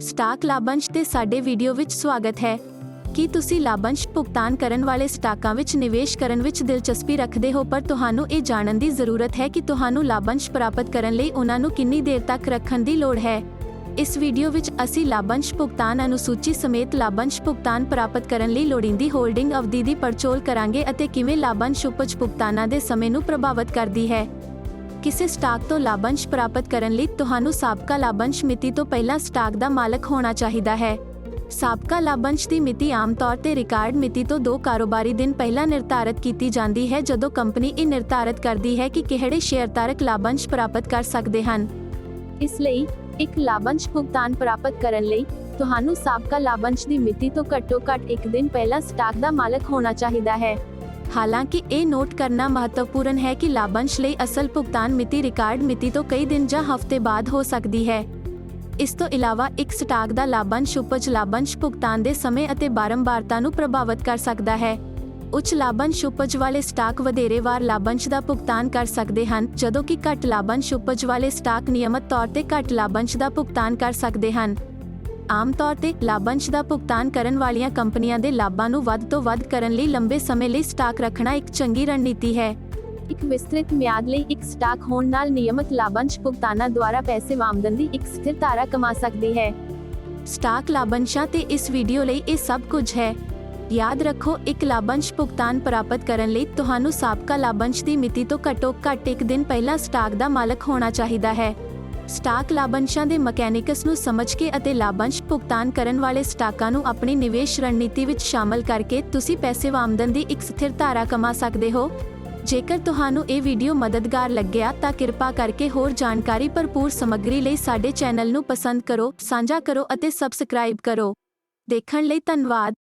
Stock ਲਾਭੰਸ਼ ਤੇ ਸਾਡੇ video ਵਿੱਚ ਸਵਾਗਤ ਹੈ। ਕੀ ਤੁਸੀਂ ਲਾਭੰਸ਼ ਭੁਗਤਾਨ ਕਰਨ ਵਾਲੇ ਸਟਾਕਾਂ ਵਿੱਚ ਨਿਵੇਸ਼ ਕਰਨ ਵਿੱਚ ਦਿਲਚਸਪੀ ਰੱਖਦੇ ਹੋ, ਪਰ ਤੁਹਾਨੂੰ ਇਹ ਜਾਣਨ ਦੀ ਜ਼ਰੂਰਤ ਹੈ ਕਿ ਤੁਹਾਨੂੰ ਲਾਭੰਸ਼ ਪ੍ਰਾਪਤ ਕਰਨ ਲਈ ਉਹਨਾਂ ਨੂੰ ਕਿੰਨੀ ਦੇਰ ਤੱਕ ਰੱਖਣ ਦੀ ਲੋੜ ਹੈ। ਇਸ ਵੀਡੀਓ ਵਿੱਚ ਅਸੀਂ ਲਾਭੰਸ਼ ਭੁਗਤਾਨ ਅਨੁਸੂਚੀ ਸਮੇਤ ਲਾਭੰਸ਼ ਭੁਗਤਾਨ ਪ੍ਰਾਪਤ ਕਰਨ ਲਈ ਲੋੜੀਂਦੀ ਹੋਲਡਿੰਗ ਅਵਧੀ ਦੀ ਪੜਚੋਲ ਕਰਾਂਗੇ ਅਤੇ ਕਿਵੇਂ ਲਾਭੰਸ਼ ਉਪਜ ਭੁਗਤਾਨਾਂ ਦੇ ਸਮੇਂ ਨੂੰ ਪ੍ਰਭਾਵਿਤ ਕਰਦੀ ਹੈ। ਕਿਸੇ ਸਟਾਕ ਤੋਂ ਲਾਭੰਸ਼ ਪ੍ਰਾਪਤ ਕਰਨ ਲਈ ਤੁਹਾਨੂੰ ਸਾਬਕਾ ਲਾਭੰਸ਼ ਮਿਤੀ ਤੋਂ ਪਹਿਲਾਂ ਸਟਾਕ ਦਾ ਮਾਲਕ ਹੋਣਾ ਚਾਹੀਦਾ ਹੈ। ਸਾਬਕਾ ਲਾਭੰਸ਼ ਦੀ ਮਿਤੀ ਆਮ ਤੌਰ ਤੇ ਰਿਕਾਰਡ ਮਿਤੀ ਤੋਂ ਦੋ ਕਾਰੋਬਾਰੀ ਦਿਨ ਪਹਿਲਾਂ ਨਿਰਧਾਰਤ ਕੀਤੀ ਜਾਂਦੀ ਹੈ, ਜਦੋਂ ਕੰਪਨੀ ਇਹ ਨਿਰਧਾਰਤ ਕਰਦੀ ਹੈ ਕਿ ਕਿਹੜੇ ਸ਼ੇਅਰਧਾਰਕ ਲਾਭੰਸ਼ ਪ੍ਰਾਪਤ ਕਰ ਸਕਦੇ ਹਨ। ਇਸ ਲਈ ਇੱਕ ਲਾਭੰਸ਼ ਭੁਗਤਾਨ ਪ੍ਰਾਪਤ ਕਰਨ ਲਈ ਤੁਹਾਨੂੰ ਸਾਬਕਾ ਲਾਭੰਸ਼ ਦੀ ਮਿਤੀ ਤੋਂ ਘੱਟੋ-ਘੱਟ ਇੱਕ ਦਿਨ ਪਹਿਲਾਂ ਸਟਾਕ ਦਾ ਮਾਲਕ ਹੋਣਾ ਚਾਹੀਦਾ ਹੈ। ਹਾਲਾਂਕਿ ਇਹ ਨੋਟ ਕਰਨਾ ਮਹੱਤਵਪੂਰਨ ਹੈ ਕਿ ਲਾਭੰਸ਼ ਲਈ ਅਸਲ ਭੁਗਤਾਨ ਮਿਤੀ ਰਿਕਾਰਡ ਮਿਤੀ ਤੋਂ ਕਈ ਦਿਨ ਜਾਂ ਹਫ਼ਤੇ ਬਾਅਦ ਹੋ ਸਕਦੀ ਹੈ। ਇਸ ਤੋਂ ਇਲਾਵਾ ਇੱਕ ਸਟਾਕ ਦਾ ਲਾਭੰਸ਼ ਉਪਜ ਲਾਭੰਸ਼ ਭੁਗਤਾਨ ਦੇ ਸਮੇਂ ਅਤੇ ਬਾਰੰਬਾਰਤਾ ਨੂੰ ਪ੍ਰਭਾਵਿਤ ਕਰ ਸਕਦਾ ਹੈ। ਉੱਚ ਲਾਭੰਸ਼ ਉਪਜ ਵਾਲੇ ਸਟਾਕ ਵਧੇਰੇ ਵਾਰ ਲਾਭਾਂਸ਼ ਦਾ ਭੁਗਤਾਨ ਕਰ ਸਕਦੇ ਹਨ, ਜਦੋਂ ਕਿ ਘੱਟ ਲਾਭੰਸ਼ ਉਪਜ ਵਾਲੇ ਸਟਾਕ ਨਿਯਮਤ ਤੌਰ ਤੇ ਘੱਟ ਲਾਭਾਂਸ਼ ਦਾ ਭੁਗਤਾਨ ਕਰ ਸਕਦੇ ਹਨ। ਆਮ ਤੌਰ ਤੇ ਲਾਭੰਸ਼ ਦਾ ਭੁਗਤਾਨ ਕਰਨ ਵਾਲੀਆਂ ਕੰਪਨੀਆਂ ਦੇ ਲਾਭਾਂ ਨੂੰ ਵੱਧ ਤੋਂ ਵੱਧ ਕਰਨ ਲਈ ਲੰਬੇ ਸਮੇਂ ਲਈ ਸਟਾਕ ਰੱਖਣਾ ਇੱਕ ਚੰਗੀ ਰਣਨੀਤੀ ਹੈ। ਇੱਕ ਵਿਸਤ੍ਰਿਤ ਮਿਆਦ ਲਈ ਇੱਕ ਸਟਾਕ ਹੋਣ ਨਾਲ ਨਿਯਮਤ ਲਾਭੰਸ਼ ਭੁਗਤਾਨਾਂ ਦੁਆਰਾ ਪੈਸੇ ਆਮਦਨ ਦੀ ਇੱਕ ਸਥਿਰ ਧਾਰਾ ਕਮਾ ਸਕਦੀ ਹੈ। ਸਟਾਕ ਲਾਭੰਸ਼ਾਂ ਤੇ ਇਸ ਵੀਡੀਓ ਲਈ ਇਹ ਸਭ ਕੁਝ ਹੈ। ਯਾਦ ਰੱਖੋ, ਇੱਕ ਲਾਭਾਂਸ਼ ਭੁਗਤਾਨ ਪ੍ਰਾਪਤ ਕਰਨ ਲਈ ਤੁਹਾਨੂੰ ਸਾਬਕਾ ਲਾਭਾਂਸ਼ ਦੀ ਮਿਤੀ ਤੋਂ ਘੱਟੋ ਘੱਟ ਇੱਕ ਦਿਨ ਪਹਿਲਾਂ ਸਟਾਕ ਦਾ ਮਾਲਕ ਹੋਣਾ ਚਾਹੀਦਾ ਹੈ। ਸਟਾਕ ਲਾਭੰਸ਼ਾਂ ਦੇ ਮਕੈਨਿਕਸ ਨੂੰ ਸਮਝ ਕੇ ਅਤੇ ਲਾਭੰਸ਼ ਭੁਗਤਾਨ ਕਰਨ ਵਾਲੇ ਸਟਾਕਾਂ ਨੂੰ ਆਪਣੀ ਨਿਵੇਸ਼ ਰਣਨੀਤੀ ਵਿੱਚ ਸ਼ਾਮਲ ਕਰਕੇ ਤੁਸੀਂ ਪੈਸੇ ਆਮਦਨ ਦੀ ਇੱਕ ਸਥਿਰ ਧਾਰਾ ਕਮਾ ਸਕਦੇ ਹੋ। ਜੇਕਰ ਤੁਹਾਨੂੰ ਇਹ ਵੀਡੀਓ ਮਦਦਗਾਰ ਲੱਗਿਆ ਤਾਂ ਕਿਰਪਾ ਕਰਕੇ ਹੋਰ ਜਾਣਕਾਰੀ ਭਰਪੂਰ ਸਮੱਗਰੀ ਲਈ ਸਾਡੇ ਚੈਨਲ ਨੂੰ ਪਸੰਦ ਕਰੋ, ਸਾਂਝਾ ਕਰੋ ਅਤੇ ਸਬਸਕ੍ਰਾਈਬ ਕਰੋ। ਦੇਖਣ ਲਈ ਧੰਨਵਾਦ।